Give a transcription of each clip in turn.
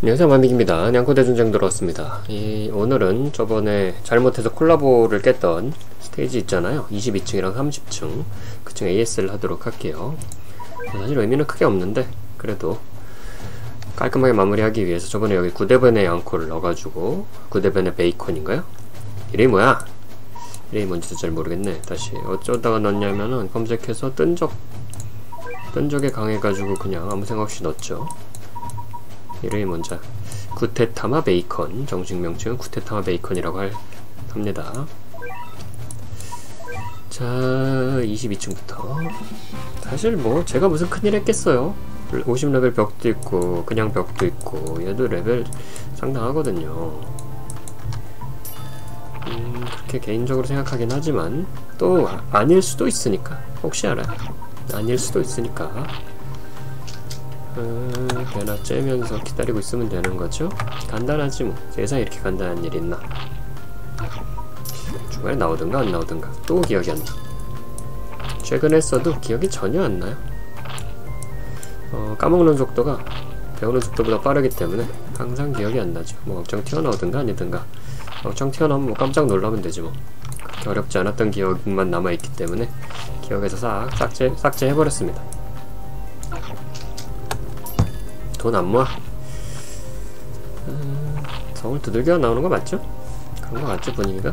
안녕하세요 만빅입니다. 냥코대전쟁 들어왔습니다. 이, 오늘은 저번에 잘못해서 콜라보를 깼던 스테이지 있잖아요. 22층이랑 30층. 그층 AS를 하도록 할게요. 사실 의미는 크게 없는데 그래도 깔끔하게 마무리하기 위해서 저번에 여기 구대변의 양코를 넣어가지고 구대변의 베이컨인가요? 이름이 뭐야? 이름이 뭔지도 잘 모르겠네. 다시 어쩌다가 넣냐면은 검색해서 뜬적 뜬적에 강해가지고 그냥 아무 생각 없이 넣었죠 이름이 뭔지 구테타마 베이컨 정식 명칭은 구테타마 베이컨이라고 할, 합니다. 자 22층부터. 사실 뭐 제가 무슨 큰일 했겠어요? 50레벨 벽도 있고 그냥 벽도 있고 얘도 레벨 상당하거든요. 음, 그렇게 개인적으로 생각하긴 하지만 또 아닐 수도 있으니까. 혹시 알아요? 아닐 수도 있으니까 음, 걔나 째면서 기다리고 있으면 되는 거죠? 간단하지 뭐. 세상에 이렇게 간단한 일이 있나. 중간에 나오든가 안 나오든가. 또 기억이 안 나. 최근에 했어도 기억이 전혀 안 나요. 어, 까먹는 속도가 배우는 속도보다 빠르기 때문에 항상 기억이 안 나죠. 뭐 억장 튀어나오든가 아니든가. 억장 튀어나오면 뭐 깜짝 놀라면 되지 뭐. 그렇게 어렵지 않았던 기억만 남아있기 때문에 기억에서 싹 삭제, 삭제해버렸습니다. 돈 안 모아 음, 성을 두들겨 나오는 거 맞죠? 그런 거 같죠 분위기가?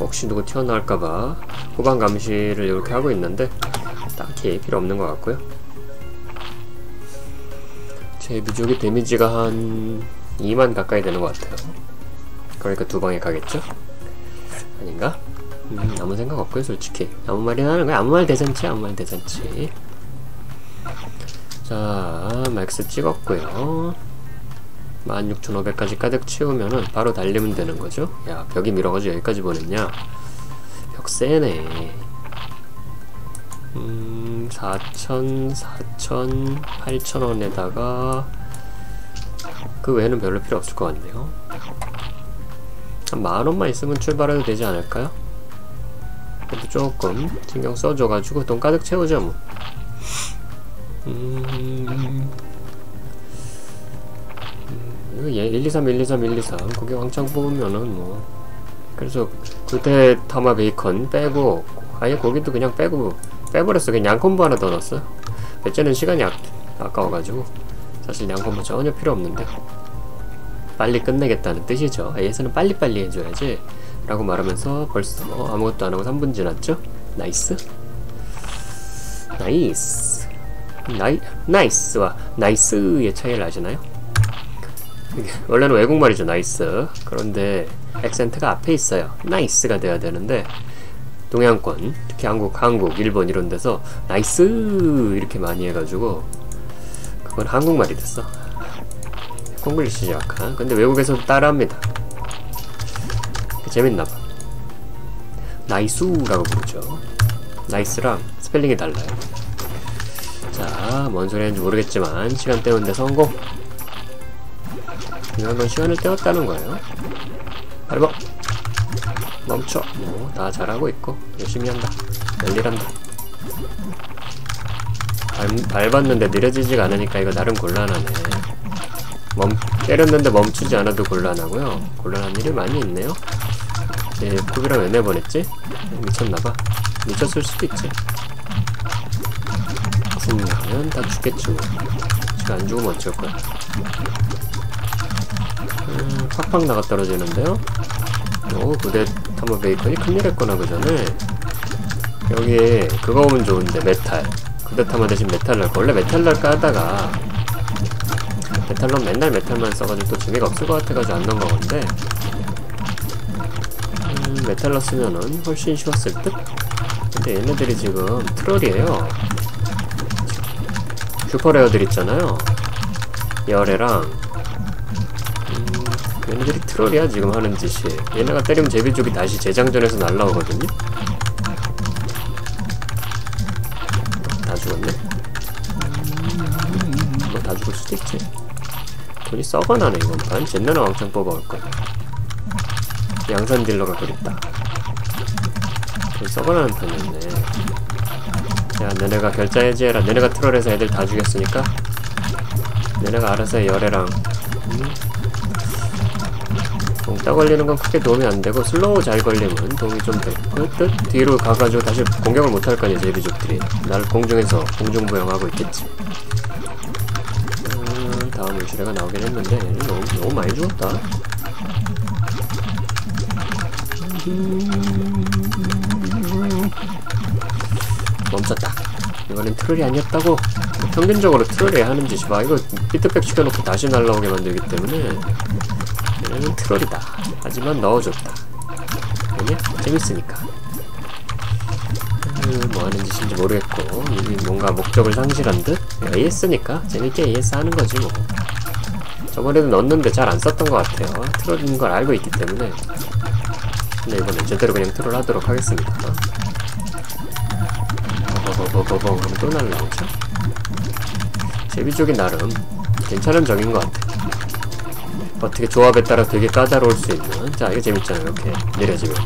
혹시 누구 튀어나올까봐 후방 감시를 이렇게 하고 있는데 딱히 필요 없는 것 같고요 제 미족의 데미지가 한 2만 가까이 되는 것 같아요 그러니까 두 방에 가겠죠? 아닌가? 음, 아무 생각 없고요 솔직히 아무 말이나 하는 거야 아무 말 대잔치 아무 말 대잔치 자 맥스 찍었고요. 16,500까지 가득 채우면은 바로 달리면 되는 거죠? 야 벽이 밀어가지고 여기까지 보냈냐? 벽 세네. 음 4,000, 4,000, 8,000원에다가 그 외에는 별로 필요 없을 것 같네요. 한 만원만 있으면 출발해도 되지 않을까요? 그래도 조금 신경 써줘가지고 돈 가득 채우자 뭐. 음... 음, 1, 2, 3, 1, 2, 3, 1, 2, 3 거기 왕창 뽑으면은 뭐. 그래서 그때 타마 베이컨 빼고 아예 거기도 그냥 빼고 빼버렸어. 그냥 양콤보 하나 더 넣었어. 배째는 시간이 아, 아까워가지고. 사실 양콤보 전혀 필요 없는데. 빨리 끝내겠다는 뜻이죠. AS는 빨리빨리 해줘야지. 라고 말하면서 벌써 아무것도 안하고 3분 지났죠? 나이스. 나이스. 나이, 나이스와 나이스의 차이를 아시나요? 원래는 외국말이죠 나이스. 그런데 액센트가 앞에 있어요. 나이스가 돼야 되는데 동양권 특히 한국, 한국, 일본 이런 데서 나이스! 이렇게 많이 해가지고 그건 한국말이 됐어. 콩글리시 약간 근데 외국에서도 따라합니다. 재밌나봐. 나이스라고 부르죠. 나이스랑 스펠링이 달라요. 자, 뭔 소리 하는지 모르겠지만 시간 때우는데 성공! 중요한 건 시간을 때웠다는 거예요. 밟아! 멈춰! 뭐, 다 잘하고 있고 열심히 한다. 열일한다. 밟, 밟았는데 느려지지가 않으니까 이거 나름 곤란하네. 멈, 때렸는데 멈추지 않아도 곤란하고요. 곤란한 일이 많이 있네요. 예, 쿠비랑 왜 내보냈지? 미쳤나봐. 미쳤을 수도 있지. 죽으면 다 죽겠지 뭐. 지금 안 죽으면 어쩔 거야. 음, 팍팍 나가 떨어지는데요? 오, 부대 타마 베이컨이 큰일 했구나, 그 전에. 여기 그거 오면 좋은데, 메탈. 부대 타마 대신 메탈 날 거. 원래 메탈 날까 하다가 메탈로 맨날 메탈만 써가지고 또 재미가 없을 것 같아가지고 안 넣은 거 건데 음, 메탈 넣었으면은 훨씬 쉬웠을 듯? 근데 얘네들이 지금 트롤이에요 슈퍼레어들 있잖아요 열애랑 음, 얘네들이 트롤이야 지금 하는 짓이. 얘네가 때리면 제비족이 다시 재장전해서 날라오거든요? 다 죽었네? 음, 뭐다 죽을 수도 있지. 돈이 썩어나네 이건. 반 젠나나 왕창 뽑아올거야. 양산 딜러가 그립다. 돈이 썩어나는 편이었네. 야 너네가 결자 해지해라. 너네가 트롤해서 애들 다 죽였으니까. 너네가 알아서 열애랑. 음? 공따 걸리는 건 크게 도움이 안 되고 슬로우 잘 걸리면 도움이 좀될 듯? 뒤로 가가지고 다시 공격을 못할 거 아니야 제비족들이. 날 공중에서 공중부양하고 있겠지. 음, 다음 울시레가 나오긴 했는데 너무, 너무 많이 죽었다. 멈췄다. 이번엔 트롤이 아니었다고 평균적으로 트롤이 하는 짓이 봐. 이거 비트백 시켜놓고 다시 날라오게 만들기 때문에 얘는 트롤이다. 하지만 넣어줬다. 왜냐? 재밌으니까. 음, 뭐 하는 짓인지 모르겠고 이게 뭔가 목적을 상실한 듯? AS니까. 재밌게 AS 하는 거지 뭐. 저번에도 넣었는데 잘 안 썼던 것 같아요. 트롤인 걸 알고 있기 때문에. 근데 이번엔 제대로 그냥 트롤 하도록 하겠습니다. 버버버버버 그럼 또 날라오죠? 제비족이 나름 괜찮은 적인 것 같아 어떻게 조합에 따라 되게 까다로울 수 있는 자 이거 재밌잖아요 이렇게 내려지면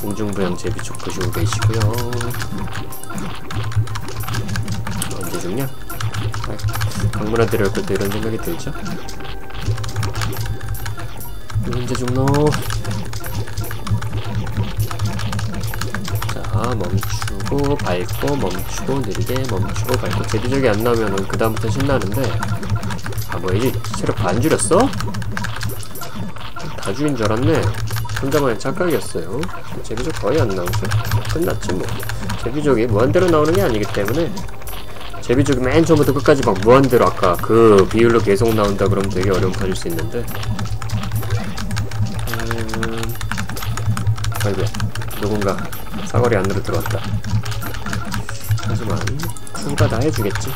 공중부양 제비족 보시고 계시고요 언제 죽냐? 강문화 들어올 것도 이런 생각이 들죠? 언제 죽노? 자 멈추고 밟고 멈추고 느리게 멈추고 밟고 제비적이 안 나오면은 그 다음부터 신나는데 아 뭐야 이제 체력 반 줄였어? 다 줄인 줄 알았네. 혼자만의 착각이었어요. 제비족 거의 안 나오죠? 끝났지 뭐. 제비족이 무한대로 나오는 게 아니기 때문에. 제비족이 맨 처음부터 끝까지 막 무한대로 아까 그 비율로 계속 나온다 그러면 되게 어려움 가질 수 있는데. 음... 아이고야 누군가 사거리 안으로 들어왔다. 하지만 쿨가 다 해주겠지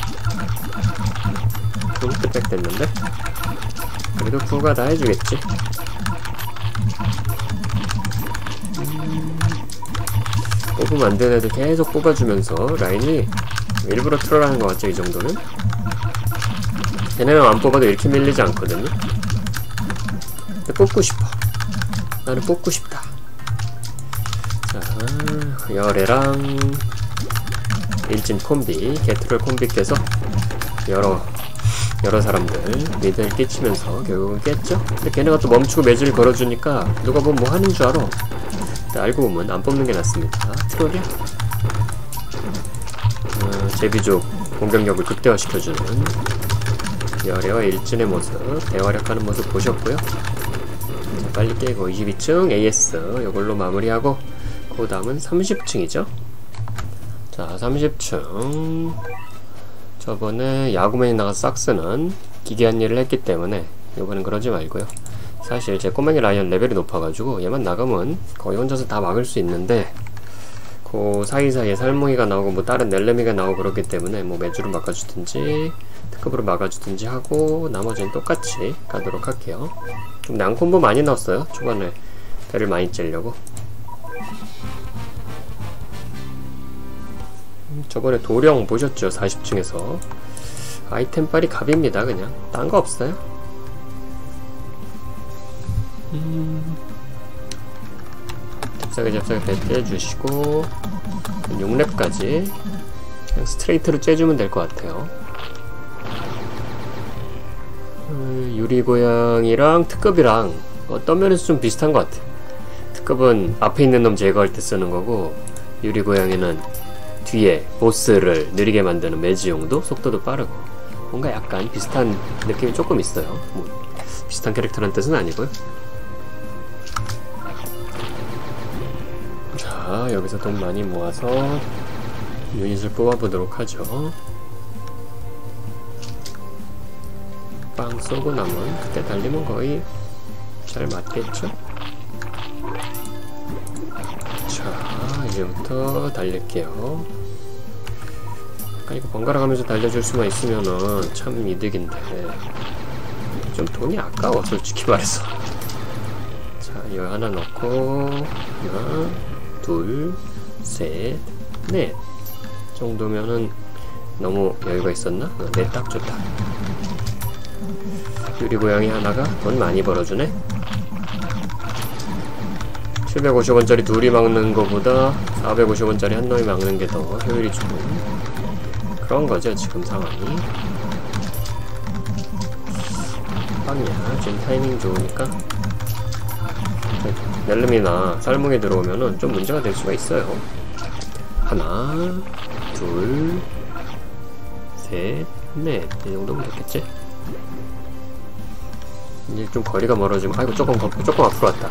쿨 끝백 됐는데? 그래도 쿨가 다 해주겠지. 음... 뽑으면 안 되는 애들 계속 뽑아주면서 라인이 일부러 트롤하는 것 같죠 이 정도는 걔네는 안 뽑아도 이렇게 밀리지 않거든요? 근데 뽑고 싶어. 나는 뽑고 싶다. 자 열애랑 일진 콤비 게트롤 콤비 깨서 여러 여러 사람들 미드를 끼치면서 결국은 깼죠? 근데 걔네가 또 멈추고 매질 걸어주니까 누가 보면 뭐 하는 줄 알아. 알고 보면 안 뽑는 게 낫습니다. 트롤이야? 어, 제비족 공격력을 극대화시켜주는 열애와 일진의 모습 대활약하는 모습 보셨고요. 자, 빨리 깨고 22층 AS 이걸로 마무리하고 그 다음은 30층이죠? 자 30층 저번에 야구맨이 나가 싹스는 기괴한 일을 했기 때문에 이번엔 그러지 말고요. 사실 제 꼬맹이 라이언 레벨이 높아가지고 얘만 나가면 거의 혼자서 다 막을 수 있는데 그 사이사이에 살뭉이가 나오고 뭐 다른 넬레미가 나오고 그렇기 때문에 뭐 매주를 막아주든지 특급으로 막아주든지 하고 나머지는 똑같이 가도록 할게요. 좀 양콤보 많이 넣었어요 초반에. 배를 많이 째려고 저번에 도령 보셨죠? 40층에서. 아이템 빨이 갑입니다 그냥. 딴 거 없어요? 음... 잽싸게 배 떼주시고 6렙까지 그냥 스트레이트로 째주면 될 것 같아요. 음, 유리고양이랑 특급이랑 어떤 면에서 좀 비슷한 것 같아 특급은 앞에 있는 놈 제거할 때 쓰는 거고 유리고양이는 뒤에 보스를 느리게 만드는 매지용도 속도도 빠르고 뭔가 약간 비슷한 느낌이 조금 있어요. 뭐 비슷한 캐릭터란 뜻은 아니고요. 자 여기서 돈 많이 모아서 유닛을 뽑아보도록 하죠. 빵 쏘고 나면 그때 달리면 거의 잘 맞겠죠? 이제부터 달릴게요. 아까 이거 번갈아 가면서 달려줄 수만 있으면은 참 이득인데. 좀 돈이 아까워 솔직히 말해서. 자 이거 하나 넣고 하나 둘셋 넷. 정도면은 너무 여유가 있었나? 어, 넷딱 좋다. 유리고양이 하나가 돈 많이 벌어주네 750원짜리 둘이 막는 것보다 450원짜리 한 놈이 막는 게 더 효율이 좋은 그런 거죠 지금 상황이 빵이야 지금 타이밍 좋으니까 넬름이나 쌀뭉이 들어오면은 좀 문제가 될 수가 있어요. 하나, 둘, 셋, 넷. 이 정도면 됐겠지? 이제 좀 거리가 멀어지면, 아이고, 조금, 거, 조금 앞으로 왔다.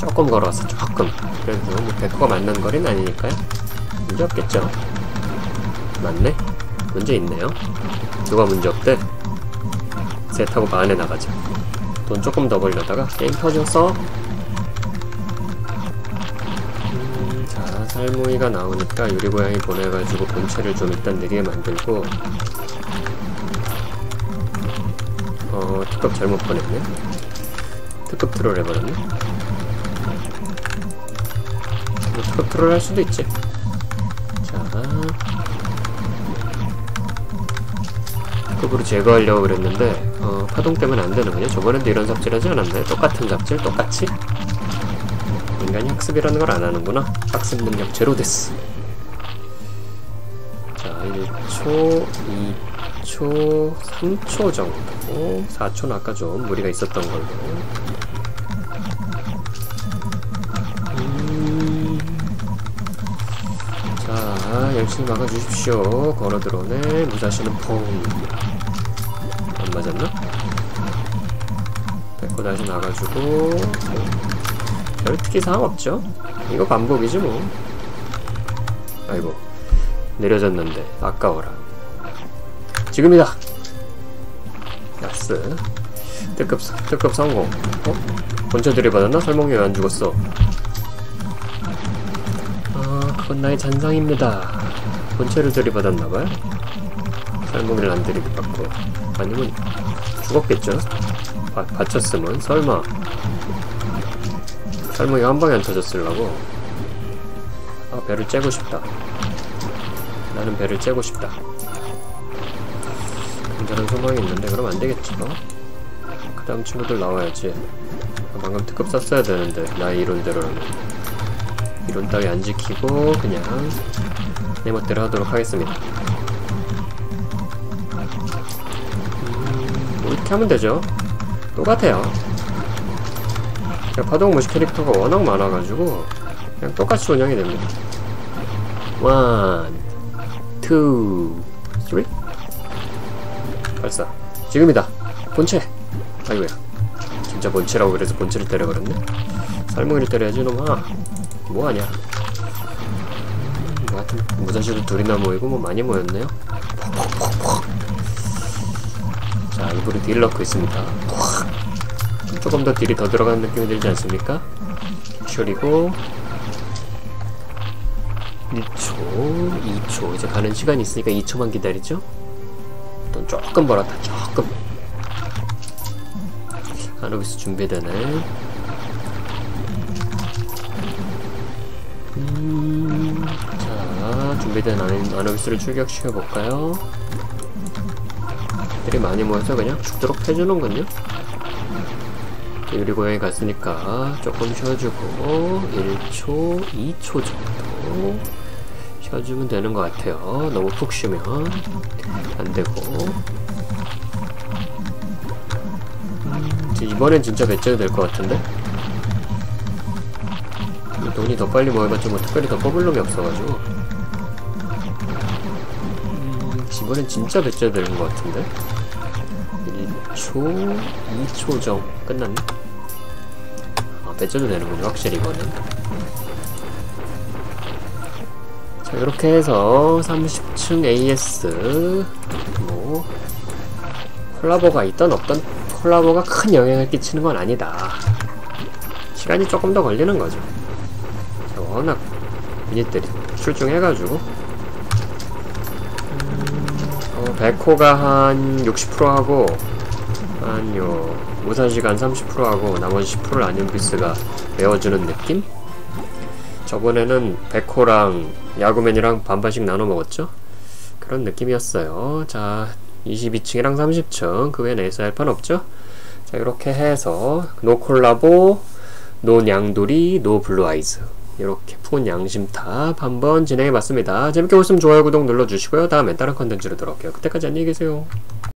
조금 걸어왔어, 조금. 그래서 뭐 100호가 맞는 거리는 아니니까요. 문제 없겠죠? 맞네? 문제 있네요. 누가 문제 없대? 셋하고 반에 나가자. 돈 조금 더 벌려다가 게임 터졌어. 음, 자, 살모이가 나오니까 유리고양이 보내가지고 본체를 좀 일단 느리게 만들고 어, 특급 잘못 보냈네. 특급 트롤 해버렸네. 뭐 특급 트롤 할 수도 있지. 자, 급으로 제거하려고 그랬는데 어, 파동 때문에 안 되는군요. 저번에도 이런 삽질하지 않았나요? 똑같은 삽질 똑같이? 인간이 학습이라는 걸 안 하는구나. 학습 능력 제로 됐어. 자, 1초, 2초, 3초 정도. 4초는 아까 좀 무리가 있었던 걸로. 열심히 막아주십시오. 걸어 들어오네. 무사시는 펑. 안 맞았나? 뺏고 다시 나가주고. 별 특히 사항 없죠? 이거 반복이지 뭐. 아이고. 내려졌는데. 아까워라. 지금이다! 나스. 특급, 특급 성공. 어? 본체 들이받았나? 설몽이 왜 안 죽었어? 아, 그건 나의 잔상입니다. 본체를 들이받았나봐요? 설몽이를 안 들이받고. 아니면, 죽었겠죠? 바, 받쳤으면, 설마. 설몽이가 한 방에 안 터졌을라고? 아, 배를 째고 싶다. 나는 배를 째고 싶다. 굉장한 소망이 있는데, 그럼 안 되겠죠? 그 다음 친구들 나와야지. 아, 방금 특급 썼어야 되는데, 나의 이론대로라면. 이론 따위 안 지키고, 그냥, 내 멋대로 하도록 하겠습니다. 음, 뭐 이렇게 하면 되죠. 똑같아요. 파동 무시 캐릭터가 워낙 많아가지고 그냥 똑같이 운영이 됩니다. 원, 투, 쓰리 발사 지금이다 본체 아이고야 진짜 본체라고 그래서 본체를 때려버렸네 살모기를 때려야지 놈아 뭐하냐 무자시도 둘이나 모이고 뭐 많이 모였네요. 자 일부러 딜 넣고 있습니다. 조금 더 딜이 더 들어가는 느낌이 들지 않습니까? 슈리고 1초, 2초. 이제 가는 시간이 있으니까 2초만 기다리죠? 돈 조금 벌었다. 조금. 아노비스 준비되네 준비된 아노비스를 출격시켜볼까요? 들이 많이 모여서 그냥 죽도록 해주는군요 유리고양이 갔으니까 조금 쉬어주고 1초, 2초 정도 쉬어주면 되는 것 같아요. 너무 푹 쉬면 안되고 음, 이번엔 진짜 배째가 될것 같은데? 돈이 더 빨리 모여봤자 뭐 특별히 더 뽑을 놈이 없어가지고 이번엔 진짜 배째가 되는 것 같은데? 1초, 2초 정 끝났네? 아, 배째도 되는군요, 확실히 이거는. 자, 이렇게 해서 30층 AS, 뭐, 콜라보가 있던 없던 콜라보가 큰 영향을 끼치는 건 아니다. 시간이 조금 더 걸리는 거죠. 자, 워낙 유닛들이 출중해가지고, 백호가 한 60% 하고, 한요 무사시간 30% 하고 나머지 10%를 아니비스가 메워주는 느낌? 저번에는 백호랑 야구맨이랑 반반씩 나눠 먹었죠? 그런 느낌이었어요. 자, 22층이랑 30층 그 외엔 에이스 할판 없죠? 자, 이렇게 해서 노 콜라보, 노 냥돌이, 노 블루 아이즈 이렇게 푼 양심탑 한번 진행해 봤습니다. 재밌게 보셨으면 좋아요, 구독 눌러주시고요. 다음엔 다른 컨텐츠로 돌아올게요. 그때까지 안녕히 계세요.